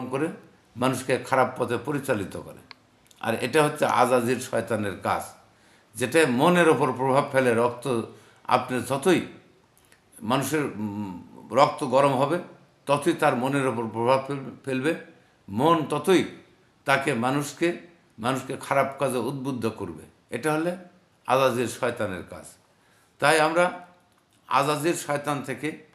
অবলম্বন করে মানুষকে খারাপ পথে পরিচালিত করে। আর এটা হচ্ছে আজাজির শয়তানের কাজ। যেটা মনের ওপর প্রভাব ফেলে রক্ত, আপনি যতই মানুষের রক্ত গরম হবে, ততই তার মনের ওপর প্রভাব ফেল- ফেলবে। মন ততই তাকে মানুষকে মানুষকে খারাপ কাজে উদ্বুদ্ধ করবে। এটা হলে আজাজির শয়তানের কাজ। তাই আমরা আজাজির শয়তান থেকে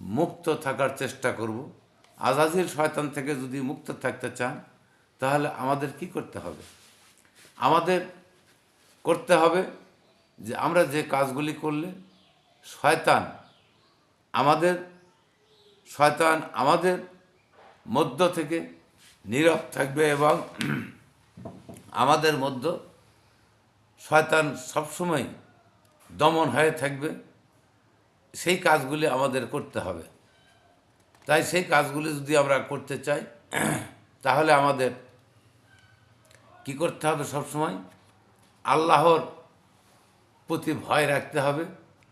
মুক্ত থাকার চেষ্টা করব। আজাজির শয়তান থেকে যদি মুক্ত থাকতে চান, তাহলে আমাদের কি করতে হবে? আমাদের করতে হবে যে আমরা যে কাজগুলি করলে শয়তান আমাদের শয়তান আমাদের মধ্য থেকে নীরব থাকবে এবং আমাদের মধ্য শয়তান সবসময় দমন হয়ে থাকবে। সেই কাজগুলি আমাদের করতে হবে। তাই সেই কাজগুলি যদি আমরা করতে চাই, তাহলে আমাদের কি করতে হবে সবসময়? আল্লাহর প্রতি ভয় রাখতে হবে,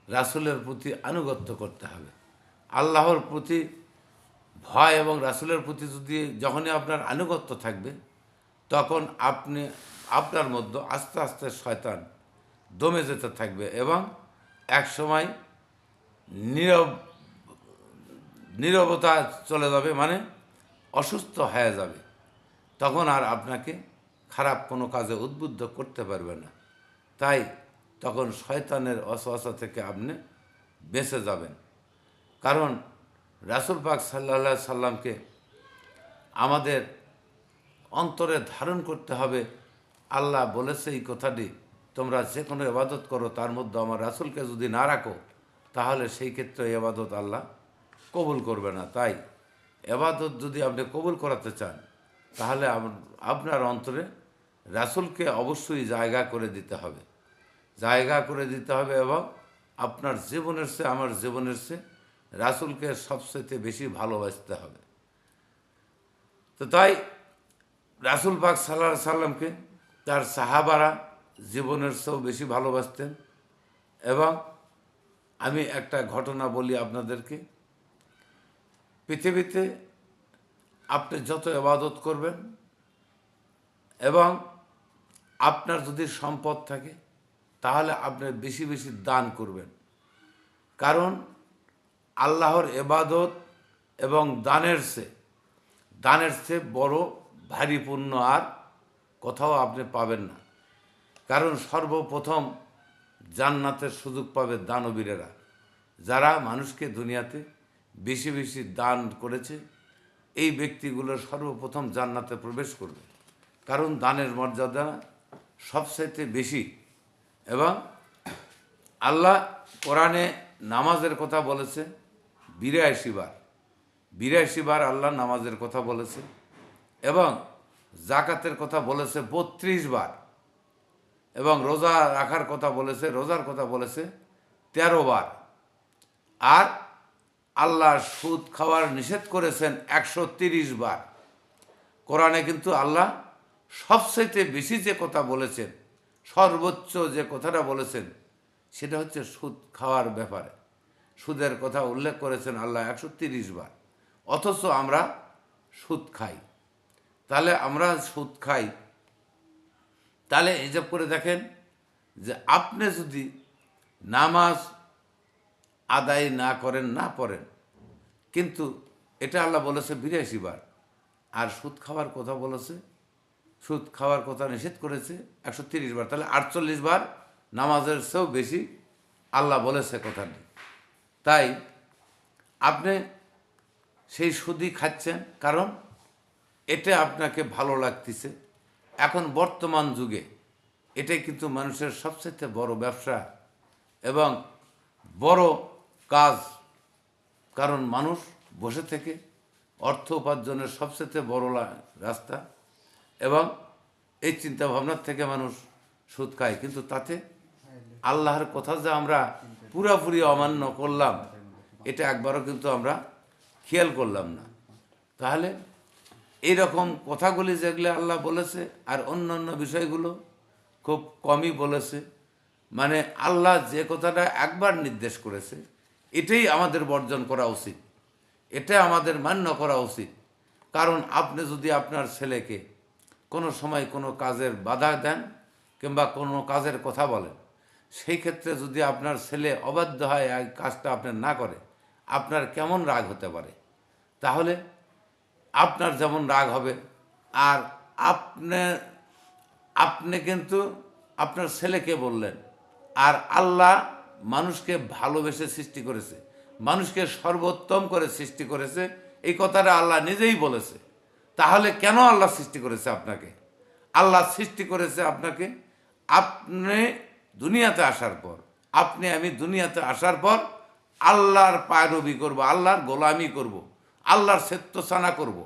রাসুলের প্রতি আনুগত্য করতে হবে। আল্লাহর প্রতি ভয় এবং রাসূলের প্রতি যদি যখনই আপনার আনুগত্য থাকবে, তখন আপনি, আপনার মধ্যে আস্তে আস্তে শয়তান দমে যেতে থাকবে এবং একসময় নীরব নীরবতা চলে যাবে মানে অসুস্থ হয়ে যাবে। তখন আর আপনাকে খারাপ কোনো কাজে উদ্বুদ্ধ করতে পারবে না। তাই তখন শয়তানের অসহসা থেকে আপনি বেঁচে যাবেন। কারণ রাসুল পাক সাল্লা সাল্লামকে আমাদের অন্তরে ধারণ করতে হবে, আল্লাহ বলেছে এই কথাটি, তোমরা যে কোনো এবাদত করো, তার মধ্যে আমার রাসুলকে যদি না রাখো, তাহলে সেই ক্ষেত্রে এবাদত আল্লাহ কবুল করবে না, তাই। এবাদত যদি আপনি কবুল করাতে চান, তাহলে আপনার অন্তরে রাসুলকে অবশ্যই জায়গা করে দিতে হবে। জায়গা করে দিতে হবে এবং আপনার জীবনের চেয়ে আমার জীবনের চেয়ে রাসুলকে সবচেয়ে বেশি ভালোবাসতে হবে। তো তাই রাসুল পাক সাল্লাহ সাল্লামকে তার সাহাবারা জীবনের চেয়েও বেশি ভালোবাসতেন। এবং আমি একটা ঘটনা বলি আপনাদেরকে। পৃথিবীতে আপনি যত এবাদত করবেন এবং আপনার যদি সম্পদ থাকে, তাহলে আপনি বেশি বেশি দান করবেন। কারণ আল্লাহর এবাদত এবং দানের চেয়ে দানের চেয়ে বড় ভারী পুণ্য আর কোথাও আপনি পাবেন না। কারণ সর্বপ্রথম জান্নাতের সুযোগ পাবে দানবীরেরা, যারা মানুষকে দুনিয়াতে বেশি বেশি দান করেছে, এই ব্যক্তিগুলো সর্বপ্রথম জান্নাতে প্রবেশ করবে। কারণ দানের মর্যাদা সবচাইতে বেশি এবং আল্লাহ কোরআনে নামাজের কথা বলেছে, বিরাশি বার। বিরাশি বার আল্লাহ নামাজের কথা বলেছে এবং জাকাতের কথা বলেছে বত্রিশ বার এবং রোজা রাখার কথা বলেছে, রোজার কথা বলেছে তেরো বার। আর আল্লাহ সুদ খাওয়ার নিষেধ করেছেন একশো তিরিশ বার। কোরআনে কিন্তু আল্লাহ সবচাইতে বেশি যে কথা বলেছেন, সর্বোচ্চ যে কথাটা বলেছেন, সেটা হচ্ছে সুদ খাওয়ার ব্যাপারে। সুদের কথা উল্লেখ করেছেন আল্লাহ একশো তিরিশ বার। অথচ আমরা সুদ খাই। তাহলে আমরা সুদ খাই। তাহলে হিসাব করে দেখেন যে আপনি যদি নামাজ আদায় না করেন, না পড়েন। কিন্তু এটা আল্লাহ বলেছে বিরাশি বার। আর সুদ খাওয়ার কথা বলেছে, সুদ খাওয়ার কথা নিষেধ করেছে একশো তিরিশ বার। তাহলে আটচল্লিশ বার নামাজের চেয়েও বেশি আল্লাহ বলেছে কথাটি তাই আপনি সেই সুদই খাচ্ছেন, কারণ এটা আপনাকে ভালো লাগতেছে। এখন বর্তমান যুগে এটাই কিন্তু মানুষের সবচেয়ে বড় ব্যবসা। এবং বড় কাজ। কারণ মানুষ বসে থেকে অর্থ উপার্জনের সবচেয়ে বড় রাস্তা এবং এই চিন্তা ভাবনার থেকে মানুষ সুদ খায়। কিন্তু তাতে আল্লাহর কথা যে আমরা পুরাপুরি অমান্য করলাম, এটা একবারও কিন্তু আমরা খেয়াল করলাম না। তাহলে এই রকম কথাগুলি যেগুলো আল্লাহ বলেছে আর অন্য অন্য বিষয়গুলো খুব কমই বলেছে। মানে আল্লাহ যে কথাটা একবার নির্দেশ করেছে এটাই আমাদের বর্জন করা উচিত। এটা আমাদের মান্য করা উচিত। কারণ আপনি যদি আপনার ছেলেকে কোনো সময় কোনো কাজের বাধা দেন কিংবা কোনো কাজের কথা বলেন, সেই ক্ষেত্রে যদি আপনার ছেলে অবাধ্য হয় এই কাজটা আপনার না করে, আপনার কেমন রাগ হতে পারে? তাহলে আপনার যেমন রাগ হবে, আর আপনি আপনি কিন্তু আপনার ছেলেকে বললেন, আর আল্লাহ মানুষকে ভালোবেসে সৃষ্টি করেছে, মানুষকে সর্বোত্তম করে সৃষ্টি করেছে, এই কথাটা আল্লাহ নিজেই বলেছে। তাহলে কেন আল্লাহ সৃষ্টি করেছে আপনাকে? আল্লাহ সৃষ্টি করেছে আপনাকে, আপনি দুনিয়াতে আসার পর, আপনি আমি দুনিয়াতে আসার পর আল্লাহর পায়রবি করব, আল্লাহর গোলামি করব, আল্লাহর সেত্তসানা করব।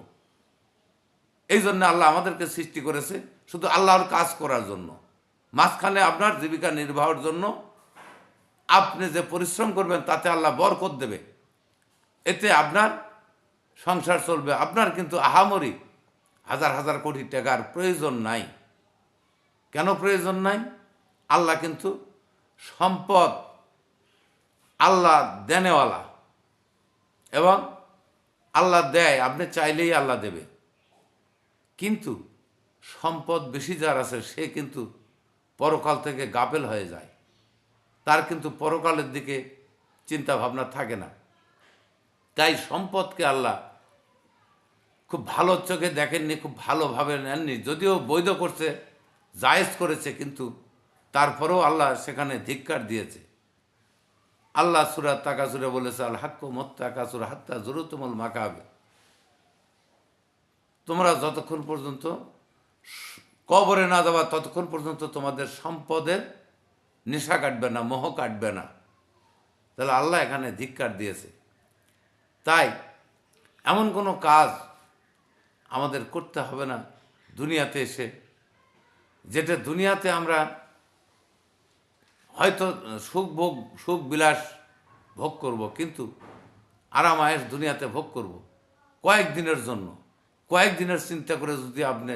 এই জন্য আল্লাহ আমাদেরকে সৃষ্টি করেছে শুধু আল্লাহর কাজ করার জন্য। মাঝখানে আপনার জীবিকা নির্বাহের জন্য আপনি যে পরিশ্রম করবেন, তাতে আল্লাহ বরকত দেবে। এতে আপনার সংসার চলবে। আপনার কিন্তু আহামরি হাজার হাজার কোটি টাকার প্রয়োজন নাই। কেন প্রয়োজন নাই? আল্লাহ কিন্তু সম্পদ আল্লাহ দেনেওয়ালা এবং আল্লাহ দেয়, আপনি চাইলেই আল্লাহ দেবে। কিন্তু সম্পদ বেশি যার আছে, সে কিন্তু পরকাল থেকে গাফেল হয়ে যায়। তার কিন্তু পরকালের দিকে চিন্তা ভাবনা থাকে না। তাই সম্পদকে আল্লাহ খুব ভালো চোখে দেখেননি, খুব ভালোভাবে নেননি। যদিও বৈধ করছে, জায়েজ করেছে, কিন্তু তারপরেও আল্লাহ সেখানে ধিক্কার দিয়েছে। আল্লাহ সুরা তাকাসুরে বলেছে আল হাক্কু মত তাকাসুর হাত্তা জরুতমল মাকাবে তোমরা যতক্ষণ পর্যন্ত কবরে না যাওয়া ততক্ষণ পর্যন্ত তোমাদের সম্পদের নেশা কাটবে না, মোহ কাটবে না। তাহলে আল্লাহ এখানে ধিক্কার দিয়েছে। তাই এমন কোনো কাজ আমাদের করতে হবে না দুনিয়াতে এসে। যেটা দুনিয়াতে আমরা হয়তো সুখ ভোগ, সুখ বিলাস ভোগ করব, কিন্তু আরাম আয়েস দুনিয়াতে ভোগ করব। কয়েক দিনের জন্য, কয়েক দিনের চিন্তা করে যদি আপনি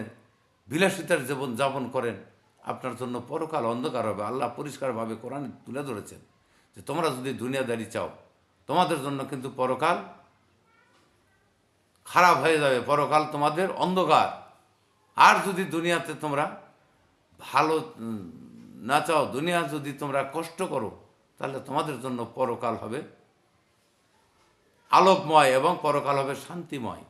বিলাসিতার জীবন যাপন করেন আপনার জন্য পরকাল অন্ধকার হবে। আল্লাহ পরিষ্কারভাবে কোরআন তুলে ধরেছেন যে তোমরা যদি দুনিয়াদারি চাও, তোমাদের জন্য কিন্তু পরকাল খারাপ হয়ে যাবে। পরকাল তোমাদের অন্ধকার। আর যদি দুনিয়াতে তোমরা ভালো না চাও, দুনিয়া যদি তোমরা কষ্ট করো, তাহলে তোমাদের জন্য পরকাল হবে আলোকময় এবং পরকাল হবে শান্তিময়।